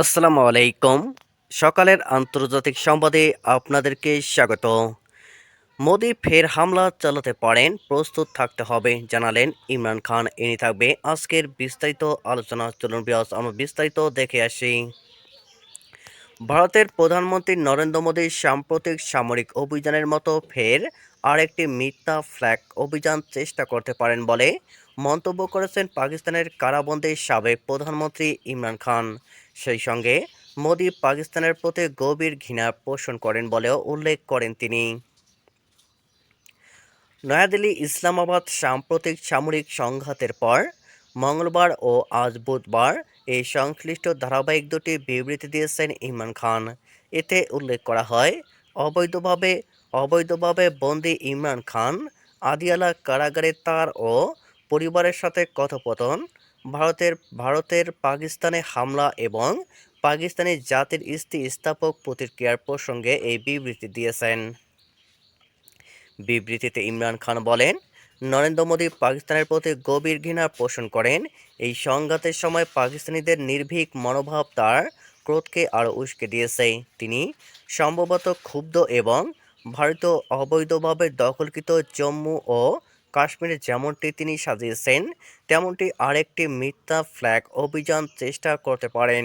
আসসালামু আলাইকুম। সকালের আন্তর্জাতিক সংবাদে আপনাদেরকে স্বাগত। মোদি ফের হামলা চালাতে পারেন, প্রস্তুত থাকতে হবে, জানালেন ইমরান খান। এনে থাকবে আজকের বিস্তারিত আলোচনা। চলুন বিয়াস আমরা বিস্তারিত দেখে আসি। ভারতের প্রধানমন্ত্রী নরেন্দ্র মোদীর সাম্প্রতিক সামরিক অভিযানের মতো ফের আরেকটি মিথ্যা ফ্ল্যাগ অভিযান চেষ্টা করতে পারেন বলে মন্তব্য করেছেন পাকিস্তানের কারাবন্দী সাবেক প্রধানমন্ত্রী ইমরান খান। সেই সঙ্গে মোদি পাকিস্তানের প্রতি গভীর ঘৃণা পোষণ করেন বলেও উল্লেখ করেন তিনি। নয়াদিল্লি ইসলামাবাদ সাম্প্রতিক সামরিক সংঘাতের পর মঙ্গলবার ও আজ বুধবার এই সংশ্লিষ্ট ধারাবাহিক দুটি বিবৃতি দিয়েছেন ইমরান খান। এতে উল্লেখ করা হয়, অবৈধভাবে অবৈধভাবে বন্দী ইমরান খান, আদিয়ালা কারাগারে তার ও পরিবারের সাথে কথোপকথন, ভারতের ভারতের পাকিস্তানে হামলা এবং পাকিস্তানি জাতির স্থিতিস্থাপক প্রতিক্রিয়ার প্রসঙ্গে এই বিবৃতি দিয়েছেন। বিবৃতিতে ইমরান খান বলেন নরেন্দ্র মোদী পাকিস্তানের প্রতি গভীর ঘৃণা পোষণ করেন। এই সংঘাতের সময় পাকিস্তানিদের নির্ভীক মনোভাব তার ক্রোধকে আরও উস্কে দিয়েছে। তিনি সম্ভবত ক্ষুব্ধ এবং ভারতীয় অবৈধভাবে দখলকৃত জম্মু ও কাশ্মীরে যেমনটি তিনি সাজিয়েছেন, তেমনটি আরেকটি মিথ্যা ফ্ল্যাগ অভিযান চেষ্টা করতে পারেন।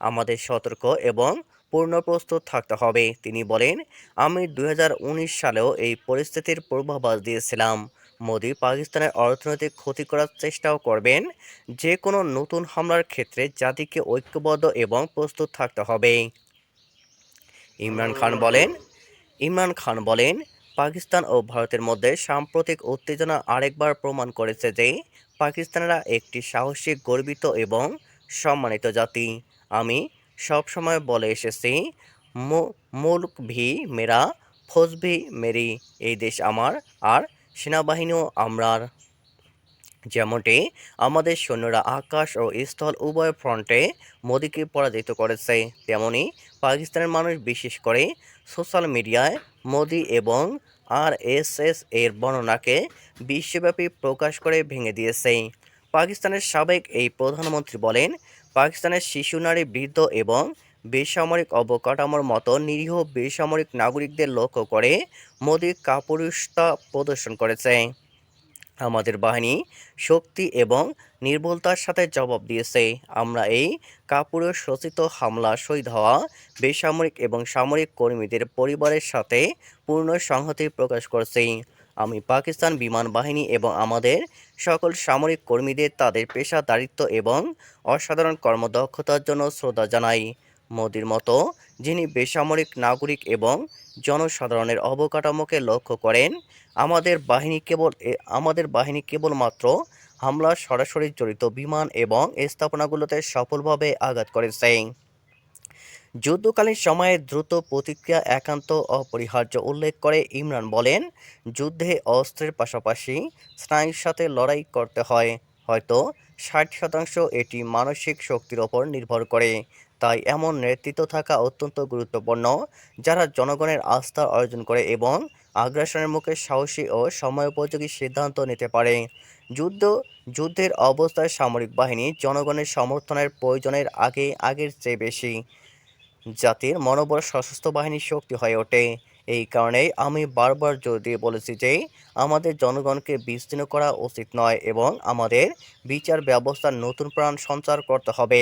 আমাদের সতর্ক এবং পূর্ণ প্রস্তুত থাকতে হবে, তিনি বলেন। আমি দু হাজার উনিশ সালেও এই পরিস্থিতির পূর্বাভাস দিয়েছিলাম। মোদি পাকিস্তানের অর্থনৈতিক ক্ষতি করার চেষ্টাও করবেন। যে কোনো নতুন হামলার ক্ষেত্রে জাতিকে ঐক্যবদ্ধ এবং প্রস্তুত থাকতে হবে। ইমরান খান বলেন, ইমরান খান বলেন, পাকিস্তান ও ভারতের মধ্যে সাম্প্রতিক উত্তেজনা আরেকবার প্রমাণ করেছে যে পাকিস্তানেরা একটি সাহসী, গর্বিত এবং সম্মানিত জাতি। আমি সবসময় বলে এসেছি মুল্ক ভি মেরা, ফৌজ ভি মেরি, এই দেশ আমার, আর সেনাবাহিনীও আমরার যেমনটি আমাদের সৈন্যরা আকাশ ও স্থল উভয় ফ্রন্টে মোদীকে পরাজিত করেছে, তেমনি পাকিস্তানের মানুষ বিশেষ করে সোশ্যাল মিডিয়ায় মোদি এবং আর এস এস এর বর্ণনাকে বিশ্বব্যাপী প্রকাশ করে ভেঙে দিয়েছে। পাকিস্তানের সাবেক এই প্রধানমন্ত্রী বলেন, পাকিস্তানের শিশু, নারী, বৃদ্ধ এবং বেসামরিক অবকাঠামোর মতো নিরীহ বেসামরিক নাগরিকদের লক্ষ্য করে মোদী কাপুরুষতা প্রদর্শন করেছে। আমাদের বাহিনী শক্তি এবং নির্ভুলতার সাথে জবাব দিয়েছে। আমরা এই কাপুরুষ রচিত হামলা শহীদ হওয়া বেসামরিক এবং সামরিক কর্মীদের পরিবারের সাথে পূর্ণ সংহতি প্রকাশ করছি। আমি পাকিস্তান বিমান বাহিনী এবং আমাদের সকল সামরিক কর্মীদের তাদের পেশাদারিত্ব এবং অসাধারণ কর্মদক্ষতার জন্য শ্রদ্ধা জানাই। মোদির মতো, যিনি বেসামরিক নাগরিক এবং জনসাধারণের অবকাঠামোকে লক্ষ্য করেন, আমাদের বাহিনী কেবল আমাদের বাহিনী কেবলমাত্র হামলা সরাসরি জড়িত বিমান এবং স্থাপনাগুলোতে সফলভাবে আঘাত করেছে। যুদ্ধকালীন সময়ে দ্রুত প্রতিক্রিয়া একান্ত অপরিহার্য উল্লেখ করে ইমরান বলেন, যুদ্ধে অস্ত্রের পাশাপাশি স্নায়ুর সাথে লড়াই করতে হয়, হয়তো ষাট শতাংশ এটি মানসিক শক্তির ওপর নির্ভর করে। তাই এমন নেতৃত্ব থাকা অত্যন্ত গুরুত্বপূর্ণ, যারা জনগণের আস্থা অর্জন করে এবং আগ্রাসনের মুখে সাহসী ও সময়োপযোগী সিদ্ধান্ত নিতে পারে। যুদ্ধ, যুদ্ধের অবস্থায় সামরিক বাহিনী জনগণের সমর্থনের প্রয়োজনের আগে, আগের চেয়ে বেশি। জাতির মনোবল সশস্ত্র বাহিনীর শক্তি হয়ে ওঠে। এই কারণেই আমি বারবার জোর দিয়ে বলেছি যে, আমাদের জনগণকে বিস্তীর্ণ করা উচিত নয় এবং আমাদের বিচার ব্যবস্থার নতুন প্রাণ সঞ্চার করতে হবে।